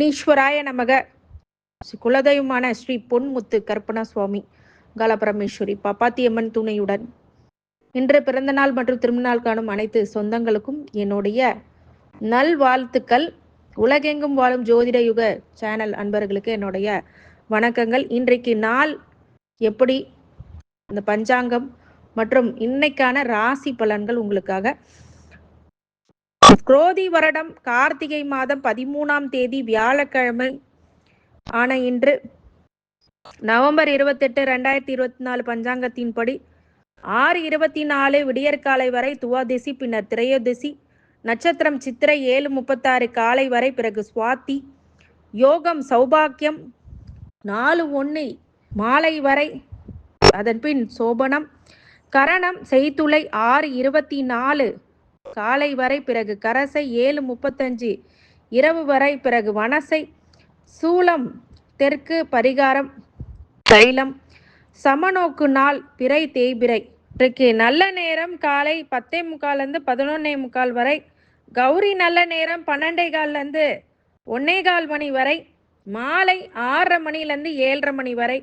அக்னீஸ்வராய நமக. ஸ்ரீ குலதெய்வமான ஸ்ரீ பொன்முத்து கற்பனா சுவாமி காலபரமேஸ்வரி பாப்பாத்தியம்மன் துணையுடன். இன்று பிறந்தநாள் மற்றும் திருமணநாள் காணும் அனைத்து சொந்தங்களுக்கும் என்னுடைய நல்வாழ்த்துக்கள் உலகெங்கும் வாழும் ஜோதிட யுக சேனல் அன்பர்களுக்கு என்னுடைய வணக்கங்கள். இன்றைக்கு நாள் எப்படி? இந்த பஞ்சாங்கம் மற்றும் இன்னைக்கான ராசி பலன்கள் உங்களுக்காக குரோதி வருடம் கார்த்திகை மாதம் பதிமூணாம் தேதி வியாழக்கிழமை ஆன இன்று நவம்பர் இருபத்தெட்டு ரெண்டாயிரத்தி இருபத்தி நாலு பஞ்சாங்கத்தின்படி ஆறு இருபத்தி நாலு விடியற்காலை வரை துவாதசி பின்னர் திரையோதிசி நட்சத்திரம் சித்திரை ஏழு முப்பத்தாறு காலை வரை பிறகு சுவாதி யோகம் சௌபாக்கியம் நாலு ஒன்று மாலை வரை அதன் பின் சோபனம் கரணம் செய்துளை ஆறு இருபத்தி நாலு காலை வரை பிறகு கரசை ஏழு முப்பத்தஞ்சு இரவு வரை பிறகு வனசை சூளம் தெற்கு பரிகாரம் தைலம் சமநோக்கு நாள் பிறை தேய்பிறை இன்றைக்கு நல்ல நேரம் காலை பத்தே முக்கால்லேருந்து பதினொன்னே முக்கால் வரை கௌரி நல்ல நேரம் பன்னெண்டே கால்லேருந்து ஒன்னே கால் மணி வரை மாலை ஆறரை மணிலேருந்து ஏழரை மணி வரை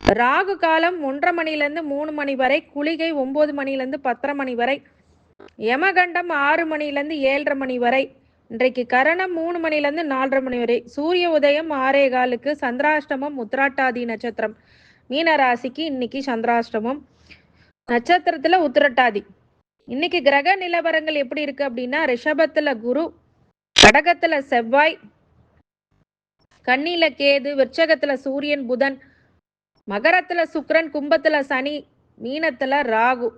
ராகு காலம் ஒன்றரை மணிலேருந்து மூணு மணி வரை குளிகை ஒம்பது மணிலேருந்து பத்தரை மணி வரை யமகண்டம் ஆறு மணிலேருந்து ஏழரை மணி வரை. இன்றைக்கு கரணம் மூணு மணிலேருந்து நாலரை மணி வரை. சூரிய உதயம் ஆறே காலுக்கு சந்திராஷ்டமம் உத்திராட்டாதி நட்சத்திரம். மீன ராசிக்கு இன்னைக்கு சந்திராஷ்டமம். நட்சத்திரத்துல உத்திரட்டாதி. இன்னைக்கு கிரக நிலவரங்கள் எப்படி இருக்கு அப்படின்னா ரிஷபத்துல குரு கடகத்துல செவ்வாய் கண்ணில கேது விருச்சகத்துல சூரியன் புதன் மகரத்துல சுக்கரன் கும்பத்துல சனி மீனத்துல ராகு.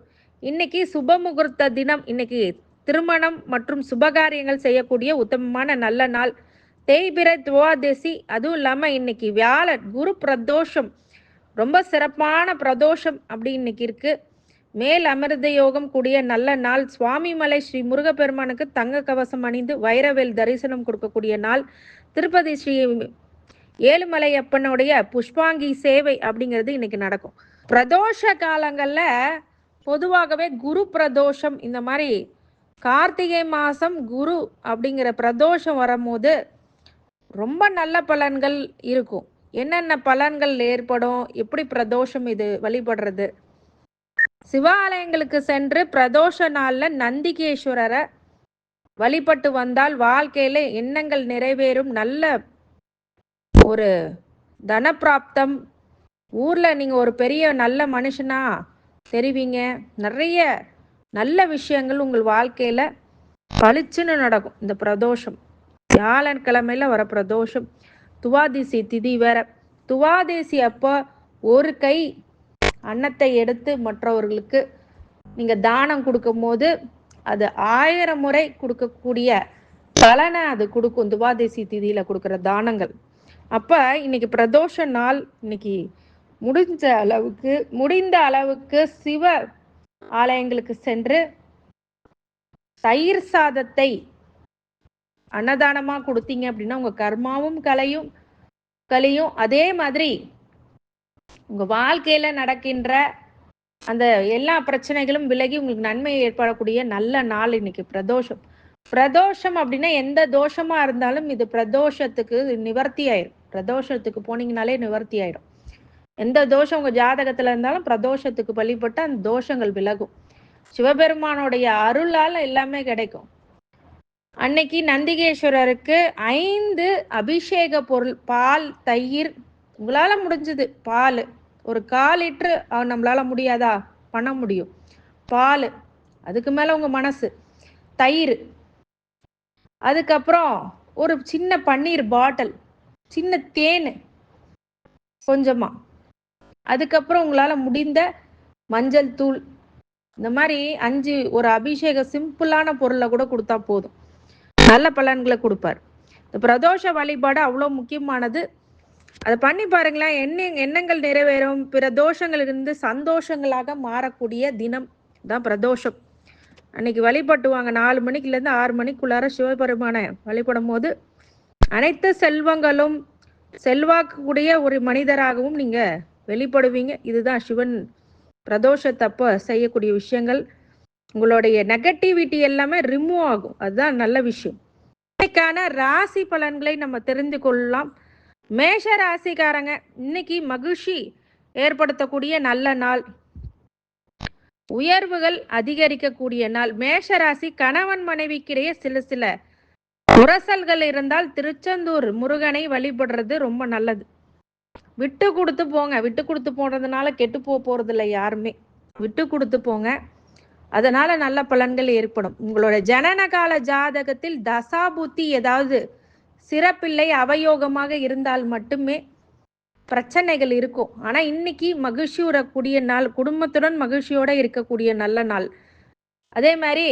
இன்னைக்கு சுப முகூர்த்த தினம். இன்னைக்கு திருமணம் மற்றும் சுபகாரியங்கள் செய்யக்கூடிய உத்தமமான நல்ல நாள். தேய்பிர துவாதசி. அதுவும் இல்லாமல் இன்னைக்கு வியாழன் குரு பிரதோஷம். ரொம்ப சிறப்பான பிரதோஷம் அப்படி இன்னைக்கு இருக்கு. மேல் அமிர்த யோகம் கூடிய நல்ல நாள். சுவாமிமலை ஸ்ரீ முருகப்பெருமானுக்கு தங்க கவசம் அணிந்து வைரவேல் தரிசனம் கொடுக்கக்கூடிய நாள். திருப்பதி ஸ்ரீ ஏழுமலை அப்பனுடைய புஷ்பாங்கி சேவை அப்படிங்கிறது இன்னைக்கு நடக்கும். பிரதோஷ காலங்களில் பொதுவாகவே குரு பிரதோஷம் இந்த மாதிரி கார்த்திகை மாதம் குரு அப்படிங்கிற பிரதோஷம் வரும்போது ரொம்ப நல்ல பலன்கள் இருக்கும். என்னென்ன பலன்கள் ஏற்படும்? எப்படி பிரதோஷம் இது வழிபடுறது? சிவாலயங்களுக்கு சென்று பிரதோஷ நாளில் நந்திகேஸ்வரரை வழிபட்டு வந்தால் வாழ்க்கையில எண்ணங்கள் நிறைவேறும். நல்ல ஒரு தனப்பிராப்தம். ஊரில் நீங்கள் ஒரு பெரிய நல்ல மனுஷனா தெரிவிங்க. நிறைய நல்ல விஷயங்கள் உங்கள் வாழ்க்கையில் பளிச்சுன்னு நடக்கும். இந்த பிரதோஷம். வியாழன்கிழமையில் வர பிரதோஷம். துவாதிசி திதி வேற. துவாதேசி அப்போ ஒரு கை அன்னத்தை எடுத்து மற்றவர்களுக்கு நீங்கள் தானம் கொடுக்கும் போது அது ஆயிரம் முறை கொடுக்கக்கூடிய பலனை அது கொடுக்கும். துவாதேசி திதியில் கொடுக்குற தானங்கள். அப்போ இன்னைக்கு பிரதோஷ நாள் இன்னைக்கு முடிஞ்ச அளவுக்கு முடிந்த அளவுக்கு சிவ ஆலயங்களுக்கு சென்று தயிர் சாதத்தை அன்னதானமாக கொடுத்தீங்க அப்படின்னா உங்கள் கர்மாவும் கலையும் கலையும் அதே மாதிரி உங்கள் வாழ்க்கையில் நடக்கின்ற அந்த எல்லா பிரச்சனைகளும் விலகி உங்களுக்கு நன்மை ஏற்படக்கூடிய நல்ல நாள் இன்னைக்கு பிரதோஷம். பிரதோஷம் அப்படின்னா எந்த தோஷமா இருந்தாலும் இது பிரதோஷத்துக்கு நிவர்த்தி ஆயிரும். பிரதோஷத்துக்கு போனீங்கனாலே நிவர்த்தி ஆயிடும் எந்த தோஷம் உங்கள் ஜாதகத்தில் இருந்தாலும் பிரதோஷத்துக்கு வழிபட்டு அந்த தோஷங்கள் விலகும். சிவபெருமானுடைய அருளால் எல்லாமே கிடைக்கும். அன்னைக்கு நந்திகேஸ்வரருக்கு ஐந்து அபிஷேக பொருள் பால் தயிர் உங்களால் முடிஞ்சது. பால். ஒரு கால் லிட்ரு நம்மளால முடியாதா? பண்ண முடியும். பால். அதுக்கு மேலே உங்கள் மனசு. தயிர். அதுக்கப்புறம் ஒரு சின்ன பன்னீர் பாட்டில். சின்ன தேன். கொஞ்சமாக அதுக்கப்புறம் உங்களால் முடிந்த மஞ்சள் தூள். இந்த மாதிரி அஞ்சு ஒரு அபிஷேக சிம்பிளான பொருளை கூட கொடுத்தா போதும். நல்ல பலன்களை கொடுப்பார். இந்த பிரதோஷ வழிபாடு அவ்வளோ முக்கியமானது. அதை பண்ணி பாருங்களேன் எண்ண எண்ணங்கள் நிறைவேறும். பிற தோஷங்களிலிருந்து சந்தோஷங்களாக மாறக்கூடிய தினம். தான் பிரதோஷம். அன்னைக்கு வழிபட்டுவாங்க நாலு மணிக்குலேருந்து ஆறு மணிக்குள்ளார சிவபெருமானை வழிபடும் போது அனைத்து செல்வங்களும் செல்வாக்குடைய ஒரு மனிதராகவும் நீங்கள் வெளிப்படுவீங்க. இதுதான் சிவன் பிரதோஷத்தப்போ செய்யக்கூடிய விஷயங்கள். உங்களுடைய நெகட்டிவிட்டி எல்லாமே ரிமூவ் ஆகும். அதுதான் நல்ல விஷயம். இன்னைக்கான ராசி பலன்களை நம்ம தெரிந்து கொள்ளலாம். மேஷ ராசிக்காரங்க இன்னைக்கு மகிழ்ச்சி ஏற்படுத்தக்கூடிய நல்ல நாள். உயர்வுகள் அதிகரிக்கக்கூடிய நாள். மேஷ ராசி கணவன் மனைவிக்கிடையே சில சில உரசல்கள் இருந்தால் திருச்செந்தூர் முருகனை வழிபடுறது ரொம்ப நல்லது. விட்டு கொடுத்து போங்க. விட்டு கொடுத்து போடுறதுனால கெட்டு போக போறது இல்லை யாருமே. விட்டு கொடுத்து போங்க. அதனால நல்ல பலன்கள் ஏற்படும். உங்களோட ஜனன கால ஜாதகத்தில் தசாபுத்தி ஏதாவது சிறப்பில்லை அவயோகமாக இருந்தால் மட்டுமே பிரச்சனைகள் இருக்கும். ஆனா இன்னைக்கு மகிழ்ச்சி உறக்கூடிய நாள் குடும்பத்துடன் மகிழ்ச்சியோட இருக்கக்கூடிய நல்ல நாள். அதே மாதிரி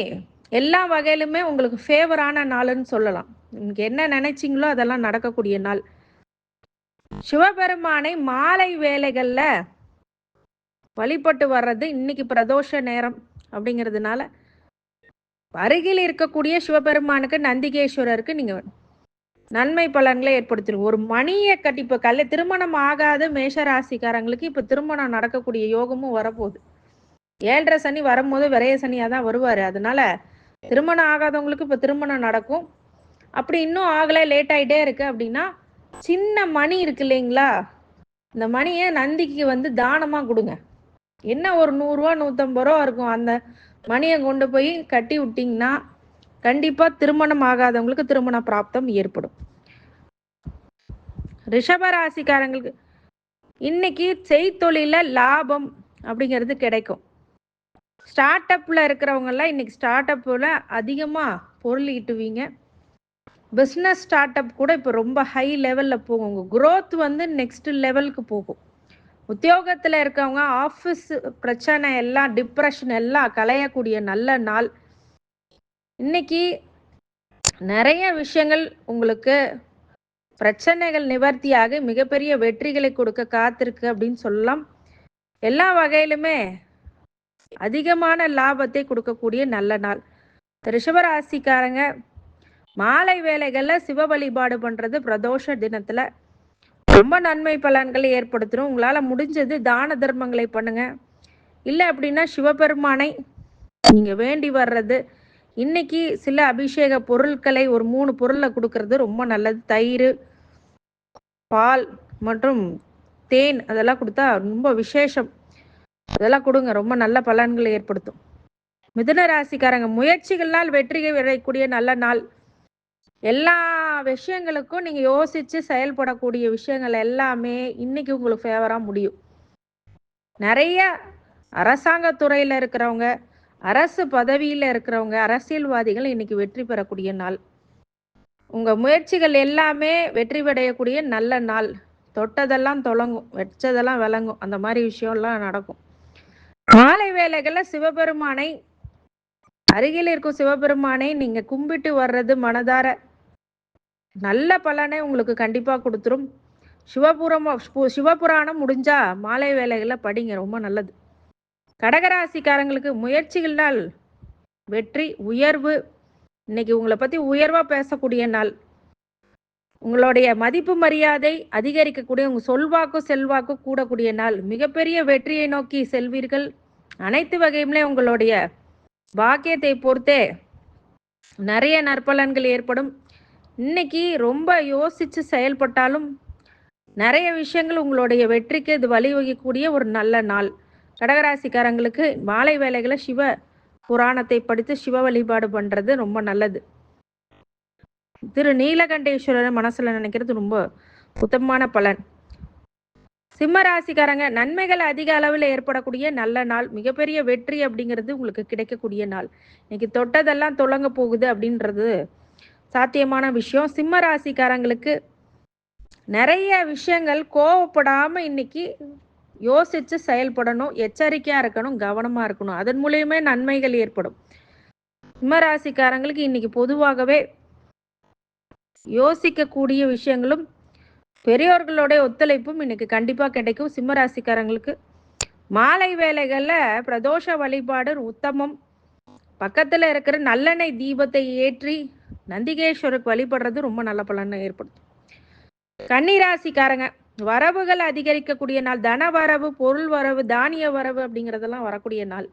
எல்லா வகையிலுமே உங்களுக்கு ஃபேவரான நாள்னு சொல்லலாம். இன்னைக்கு என்ன நினைச்சிங்களோ அதெல்லாம் நடக்கக்கூடிய நாள். சிவபெருமானை மாலை வேலைகளில் வழிபட்டு வர்றது இன்னைக்கு பிரதோஷ நேரம் அப்படிங்கிறதுனால அருகில் இருக்கக்கூடிய சிவபெருமானுக்கு நந்திகேஸ்வரருக்கு நீங்கள் நன்மை பலன்களை ஏற்படுத்திடும் ஒரு மணியை கட்டி இப்போ கல்ல திருமணம் ஆகாத மேஷராசிக்காரங்களுக்கு இப்போ திருமணம் நடக்கக்கூடிய யோகமும் வரப்போகுது. ஏழரை சனி வரும்போது விரைய சனியாக தான் வருவார். அதனால திருமணம் ஆகாதவங்களுக்கு இப்போ திருமணம் நடக்கும். அப்படி இன்னும் ஆகலை லேட் ஆகிட்டே இருக்கு அப்படின்னா சின்ன மணி இருக்கு இல்லைங்களா? இந்த மணியை நந்திக்கு வந்து தானமாக கொடுங்க. என்ன ஒரு நூறுரூவா நூற்றம்பது ரூபா இருக்கும் அந்த மணியை கொண்டு போய் கட்டி விட்டிங்கன்னா கண்டிப்பாக திருமணம் ஆகாதவங்களுக்கு திருமண பிராப்தம் ஏற்படும். ரிஷபராசிக்காரங்களுக்கு இன்னைக்கு செய்தொழில லாபம் அப்படிங்கிறது கிடைக்கும். ஸ்டார்ட் அப்பில் இருக்கிறவங்கெல்லாம் இன்னைக்கு ஸ்டார்ட் அப்பில் அதிகமாக பொருள் ஈட்டுவீங்க. பிஸ்னஸ் ஸ்டார்ட் அப் கூட இப்போ ரொம்ப ஹை லெவலில் போகும். உங்கள் குரோத் வந்து நெக்ஸ்ட் லெவலுக்கு போகும். உத்தியோகத்தில் இருக்கவங்க ஆஃபீஸ் பிரச்சனை எல்லாம் டிப்ரெஷன் எல்லாம் களையக்கூடிய நல்ல நாள். இன்னைக்கு நிறைய விஷயங்கள் உங்களுக்கு பிரச்சனைகள் நிவர்த்தியாக மிகப்பெரிய வெற்றிகளை கொடுக்க காத்திருக்கு அப்படின்னு சொல்லலாம். எல்லா வகையிலுமே அதிகமான லாபத்தை கொடுக்கக்கூடிய நல்ல நாள். ரிஷபராசிக்காரங்க மாலை வேலைகளில் சிவ வழிபாடு பண்ணுறது பிரதோஷ தினத்தில். ரொம்ப நன்மை பலன்களை ஏற்படுத்தணும் உங்களால் முடிஞ்சது தான தர்மங்களை பண்ணுங்க. இல்லை அப்படின்னா சிவபெருமானை நீங்கள் வேண்டி வர்றது. இன்னைக்கு சில அபிஷேக பொருட்களை ஒரு மூணு பொருளை கொடுக்கறது ரொம்ப நல்லது. தயிர் பால் மற்றும் தேன் அதெல்லாம் கொடுத்தா ரொம்ப விசேஷம். அதெல்லாம் கொடுங்க. ரொம்ப நல்ல பலன்களை ஏற்படுத்தும். மிதுன ராசிக்காரங்க முயற்சிகளால் வெற்றிகை விளையக்கூடிய நல்ல நாள். எல்லா விஷயங்களுக்கும் நீங்க யோசிச்சு செயல்படக்கூடிய விஷயங்கள் எல்லாமே இன்னைக்கு உங்களுக்கு ஃபேவரா முடியும். நிறைய அரசாங்க துறையில இருக்கிறவங்க அரசு பதவியில இருக்கிறவங்க அரசியல்வாதிகள் இன்னைக்கு வெற்றி பெறக்கூடிய நாள். உங்க முயற்சிகள் எல்லாமே வெற்றி அடையக்கூடிய நல்ல நாள். தொட்டதெல்லாம் தொடங்கும் வச்சதெல்லாம் விளங்கும். அந்த மாதிரி விஷயம்லாம் நடக்கும். மாலை வேலைகளில் சிவபெருமானை அருகில் இருக்கும் சிவபெருமானை நீங்கள் கும்பிட்டு வர்றது மனதார நல்ல பலனை உங்களுக்கு கண்டிப்பாக கொடுத்துரும். சிவபுரம் சிவபுராணம் முடிஞ்சா மாலை வேலைகளை படிங்க ரொம்ப நல்லது. கடகராசிக்காரங்களுக்கு முயற்சிகளால் வெற்றி உயர்வு. இன்னைக்கு உங்களை பற்றி உயர்வாக பேசக்கூடிய நாள். உங்களுடைய மதிப்பு மரியாதை அதிகரிக்கக்கூடிய உங்கள் சொல்வாக்கும் செல்வாக்கும் கூடக்கூடிய நாள். மிகப்பெரிய வெற்றியை நோக்கி செல்வீர்கள். அனைத்து வகையுமே உங்களுடைய பாக்கியத்தை பொறுத்தே நிறைய நற்பலன்கள் ஏற்படும். இன்னைக்கு ரொம்ப யோசிச்சு செயல்பட்டாலும் நிறைய விஷயங்கள் உங்களுடைய வெற்றிக்கு இது வழிவகிக்கூடிய ஒரு நல்ல நாள். கடகராசிக்காரங்களுக்கு மாலை வேலைகளை சிவ புராணத்தை படித்து சிவ வழிபாடு பண்றது ரொம்ப நல்லது. திரு நீலகண்டேஸ்வரர் மனசுல நினைக்கிறது ரொம்ப உத்தமமான பலன். சிம்ம ராசிக்காரங்க நன்மைகள் அதிக அளவில் ஏற்படக்கூடிய நல்ல நாள் மிகப்பெரிய வெற்றி அப்படிங்கிறது உங்களுக்கு கிடைக்கக்கூடிய நாள். இன்னைக்கு தொட்டதெல்லாம் தொடங்க போகுது அப்படின்றது சாத்தியமான விஷயம். சிம்ம ராசிக்காரங்களுக்கு நிறைய விஷயங்கள் கோவப்படாமல் இன்னைக்கு யோசிச்சு செயல்படணும் எச்சரிக்கையாக இருக்கணும் கவனமாக இருக்கணும். அதன் மூலியமே நன்மைகள் ஏற்படும். சிம்ம ராசிக்காரங்களுக்கு இன்னைக்கு பொதுவாகவே யோசிக்கக்கூடிய விஷயங்களும் பெரியோர்களுடைய ஒத்துழைப்பும் இன்னைக்கு கண்டிப்பாக கிடைக்கும். சிம்ம ராசிக்காரங்களுக்கு மாலை வேலைகளில் பிரதோஷ வழிபாடு உத்தமம் பக்கத்தில் இருக்கிற நல்லெண்ணெய் தீபத்தை ஏற்றி நந்திகேஸ்வருக்கு வழிபடுறது ரொம்ப நல்ல பலனை ஏற்படுத்தும். கன்னிராசிக்காரங்க வரவுகள் அதிகரிக்கக்கூடிய நாள் தன வரவு பொருள் வரவு தானிய வரவு அப்படிங்கிறதெல்லாம் வரக்கூடிய நாள்.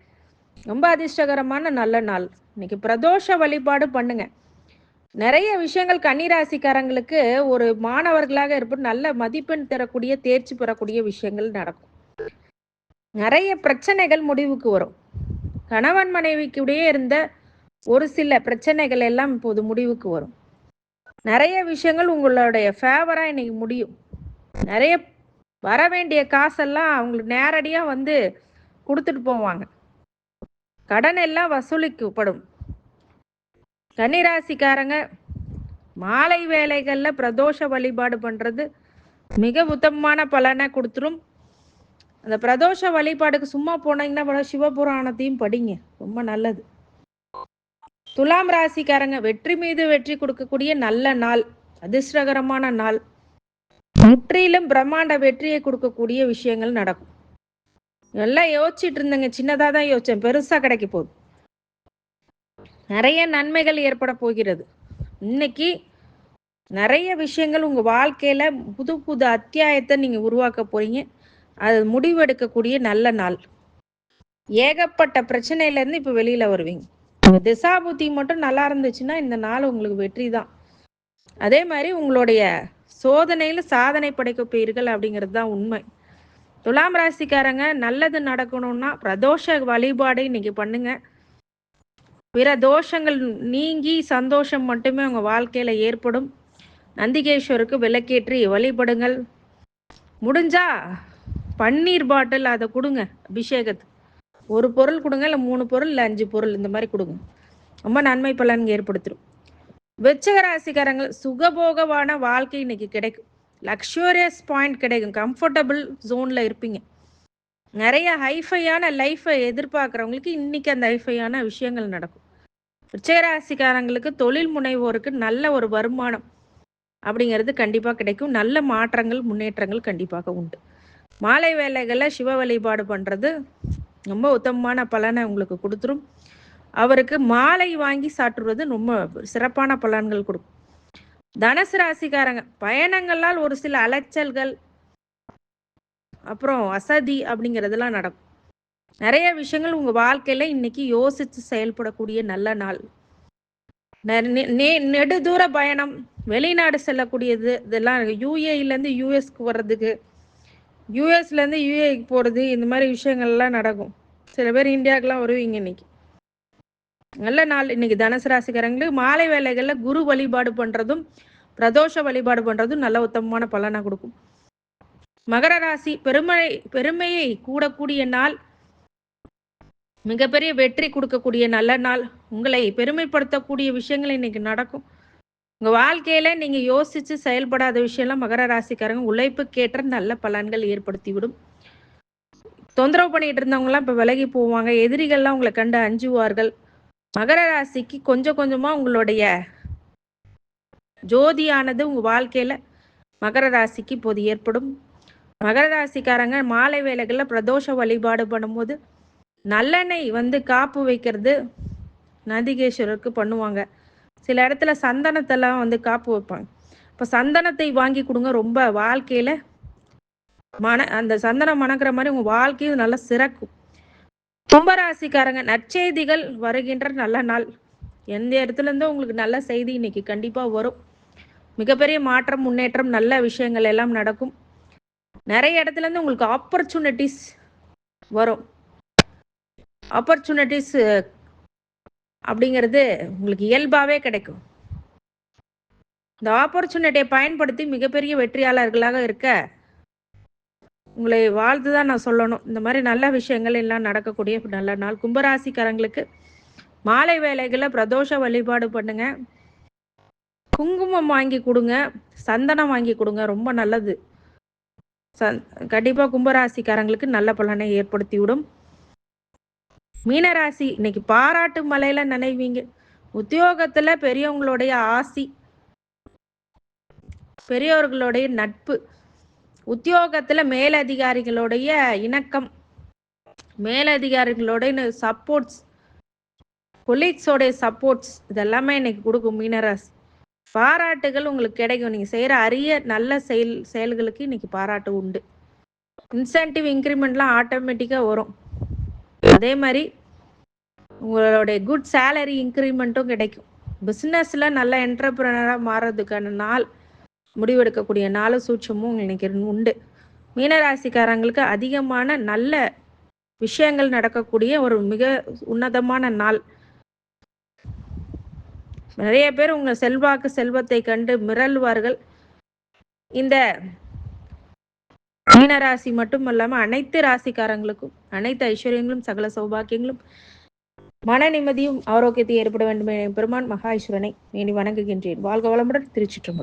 ரொம்ப அதிர்ஷ்டகரமான நல்ல நாள். இன்னைக்கு பிரதோஷ வழிபாடு பண்ணுங்க. நிறைய விஷயங்கள் கன்னிராசிக்காரங்களுக்கு ஒரு மாணவர்களாக இருப்பது நல்ல மதிப்பெண் தரக்கூடிய தேர்ச்சி பெறக்கூடிய விஷயங்கள் நடக்கும். நிறைய பிரச்சனைகள் முடிவுக்கு வரும். கணவன் மனைவிக்குடைய இருந்த ஒரு சில பிரச்சனைகள் எல்லாம் இப்போது முடிவுக்கு வரும். நிறைய விஷயங்கள் உங்களுடைய ஃபேவராக இன்னைக்கு முடியும். நிறைய வர வேண்டிய காசெல்லாம் அவங்களுக்கு நேரடியாக வந்து கொடுத்துட்டு போவாங்க. கடன் எல்லாம் வசூலிக்கப்படும். கன்னிராசிக்காரங்க மாலை வேலைகளில் பிரதோஷ வழிபாடு பண்ணுறது மிக உத்தமமான பலனை கொடுத்துரும். அந்த பிரதோஷ வழிபாடுக்கு சும்மா போனீங்கன்னா கூட சிவபுராணத்தையும் படிங்க. ரொம்ப நல்லது. துலாம் ராசிக்காரங்க வெற்றி மீது வெற்றி கொடுக்கக்கூடிய நல்ல நாள் அதிர்ஷ்டகரமான நாள். முற்றிலும் பிரம்மாண்ட வெற்றியை கொடுக்கக்கூடிய விஷயங்கள் நடக்கும். எல்லாம் யோசிச்சுட்டு இருந்தேங்க சின்னதாக தான் யோசிச்சேன் பெருசாக கிடைக்க போகுது நிறைய நன்மைகள் ஏற்பட போகிறது. இன்னைக்கு நிறைய விஷயங்கள் உங்கள் வாழ்க்கையில் புது புது அத்தியாயத்தை நீங்கள் உருவாக்க போறீங்க. அது முடிவெடுக்கக்கூடிய நல்ல நாள். ஏகப்பட்ட பிரச்சனையிலேருந்து இப்போ வெளியில் வருவீங்க. திசாபுத்தி மட்டும் நல்லா இருந்துச்சுன்னா இந்த நாள் உங்களுக்கு வெற்றி தான். அதே மாதிரி உங்களுடைய சோதனையில் சாதனை படைக்க போயிருங்கள் அப்படிங்கிறது தான் உண்மை. துலாம் ராசிக்காரங்க நல்லது நடக்கணும்னா பிரதோஷ வழிபாடை இன்னைக்கு பண்ணுங்க. பிற தோஷங்கள் நீங்கி சந்தோஷம் மட்டுமே உங்கள் வாழ்க்கையில் ஏற்படும். நந்திகேஸ்வருக்கு விளக்கேற்றி வழிபடுங்கள். முடிஞ்சா பன்னீர் பாட்டில் அதை கொடுங்க அபிஷேகத்துக்கு. ஒரு பொருள் கொடுங்க இல்லை மூணு பொருள் இல்லை அஞ்சு பொருள் இந்த மாதிரி கொடுங்க. ரொம்ப நன்மை பலன் ஏற்படுத்திடும் வெச்சக ராசிக்காரங்கள் சுகபோகமான வாழ்க்கை இன்னைக்கு கிடைக்கும். லக்ஸூரியஸ் பாயிண்ட் கிடைக்கும். கம்ஃபர்டபுள் ஜோனில் இருப்பீங்க. நிறைய ஹைஃபையான லைஃப்பை எதிர்பார்க்குறவங்களுக்கு இன்னைக்கு அந்த ஹைஃபையான விஷயங்கள் நடக்கும். ரிச்சகராசிக்காரங்களுக்கு தொழில் முனைவோருக்கு நல்ல ஒரு வருமானம் அப்படிங்கிறது கண்டிப்பாக கிடைக்கும். நல்ல மாற்றங்கள் முன்னேற்றங்கள் கண்டிப்பாக உண்டு. மாலை வேலைகளில் சிவ வழிபாடு பண்ணுறது ரொம்ப உத்தமமான பலனை உங்களுக்கு கொடுத்துரும். அவருக்கு மாலை வாங்கி சாற்றுவது ரொம்ப சிறப்பான பலன்கள் கொடுக்கும். தனுசு ராசிக்காரங்க பயணங்களால் ஒரு சில அலைச்சல்கள் அப்புறம் வசதி அப்படிங்கிறதெல்லாம் நடக்கும். நிறைய விஷயங்கள் உங்கள் வாழ்க்கையில் இன்னைக்கு யோசித்து செயல்படக்கூடிய நல்ல நாள். நெடுதூர பயணம் வெளிநாடு செல்லக்கூடியது இதெல்லாம் யூஏஇலேருந்து யூஎஸ்க்கு வர்றதுக்கு யூஎஸ்லேருந்து யூஏக்கு போகிறது இந்த மாதிரி விஷயங்கள்லாம் நடக்கும். சில பேர் இந்தியாவுக்குலாம் வருவீங்க இன்னைக்கு. நல்ல நாள் இன்னைக்கு தனுசு ராசிக்காரங்களுக்கு. மாலை வேலைகளில் குரு வழிபாடு பண்ணுறதும் பிரதோஷ வழிபாடு பண்ணுறதும் நல்ல உத்தமமான பலனை கொடுக்கும். மகர ராசி பெருமை பெருமையை கூடக்கூடிய நாள். மிகப்பெரிய வெற்றி கொடுக்கக்கூடிய நல்ல நாள். உங்களை பெருமைப்படுத்தக்கூடிய விஷயங்கள் இன்னைக்கு நடக்கும். உங்கள் வாழ்க்கையில் நீங்கள் யோசித்து செயல்படாத விஷயம்லாம் மகர ராசிக்காரங்க உழைப்புக்கேற்ற நல்ல பலன்கள் ஏற்படுத்தி விடும் தொந்தரவு பண்ணிட்டு இருந்தவங்கலாம் இப்போ விலகி போவாங்க. எதிரிகள்லாம் உங்களை கண்டு அஞ்சுவார்கள். மகர ராசிக்கு கொஞ்சம் கொஞ்சமாக உங்களுடைய ஜோதியானது உங்கள் வாழ்க்கையில் மகர ராசிக்கு இப்போது ஏற்படும். மகர ராசிக்காரங்க மாலை வேலைகளில் பிரதோஷ வழிபாடு பண்ணும்போது நல்லெண்ணெய் வந்து காப்பு வைக்கிறது நந்திகேஸ்வரருக்கு பண்ணுவாங்க. சில இடத்துல சந்தனத்தெல்லாம் வந்து காப்பு வைப்பாங்க. இப்போ சந்தனத்தை வாங்கி கொடுங்க ரொம்ப வாழ்க்கையில் மன அந்த சந்தனம் மணக்கிற மாதிரி உங்கள் வாழ்க்கையும் நல்லா சிறக்கும். கும்பராசிக்காரங்க நற்செய்திகள் வருகின்ற நல்ல நாள். எந்த இடத்துல இருந்தோ உங்களுக்கு நல்ல செய்தி இன்னைக்கு கண்டிப்பாக வரும். மிகப்பெரிய மாற்றம் முன்னேற்றம் நல்ல விஷயங்கள் எல்லாம் நடக்கும். நிறைய இடத்துல இருந்து உங்களுக்கு ஆப்பர்ச்சுனிட்டிஸ் வரும். ஆப்பர்ச்சுனிட்டிஸ் அப்படிங்கிறது உங்களுக்கு இயல்பாகவே கிடைக்கும். இந்த ஆப்பர்ச்சுனிட்டியை பயன்படுத்தி மிகப்பெரிய வெற்றியாளர்களாக இருக்க உங்களை வாழ்த்து தான் நான் சொல்லணும். இந்த மாதிரி நல்ல விஷயங்கள் எல்லாம் நடக்கக்கூடிய நல்ல நாள். கும்பராசிக்காரங்களுக்கு மாலை வேலைகளை பிரதோஷ வழிபாடு பண்ணுங்க. குங்குமம் வாங்கி கொடுங்க. சந்தனம் வாங்கி கொடுங்க. ரொம்ப நல்லது. சந் கண்டிப்பாக கும்பராசிக்காரங்களுக்கு நல்ல பலனை ஏற்படுத்தி விடும் மீனராசி இன்னைக்கு பாராட்டு மலையில நினைவீங்க. உத்தியோகத்துல பெரியவங்களுடைய ஆசி பெரியவர்களுடைய நட்பு உத்தியோகத்துல மேலதிகாரிகளுடைய இணக்கம் மேலதிகாரிகளுடைய சப்போர்ட்ஸ் கொலீக்ஸோடைய சப்போர்ட்ஸ் இதெல்லாமே இன்னைக்கு கொடுக்கும் மீனராசி. பாராட்டுகள் உங்களுக்கு கிடைக்கும். நீங்கள் செய்கிற அரிய நல்ல செயல் செயல்களுக்கு இன்னைக்கு பாராட்டு உண்டு. இன்சென்டிவ் இன்க்ரிமெண்ட்லாம் ஆட்டோமேட்டிக்காக வரும். அதே மாதிரி உங்களுடைய குட் சேலரி இன்க்ரிமெண்ட்டும் கிடைக்கும். பிஸ்னஸில் நல்ல என்டர்பிரனராக மாறுறதுக்கான நாள் முடிவெடுக்கக்கூடிய நாலு சூட்சமும் இன்னைக்கு உண்டு. மீனராசிக்காரங்களுக்கு அதிகமான நல்ல விஷயங்கள் நடக்கக்கூடிய ஒரு மிக உன்னதமான நாள். நிறைய பேர் உங்கள் செல்வாக்கு செல்வத்தை கண்டு மிரள்வார்கள். இந்த மீனராசி மட்டும் இல்லாமல் அனைத்து ராசிக்காரங்களுக்கும் அனைத்து ஐஸ்வர்யங்களும் சகல சௌபாக்கியங்களும் மன நிம்மதியும் ஆரோக்கியத்தை ஏற்பட வேண்டும் என பெருமான் மகா ஈஸ்வரனை வேண்டி வணங்குகின்றேன். வாழ்க வளமுடன் திருச்சிற்றம்பலம்.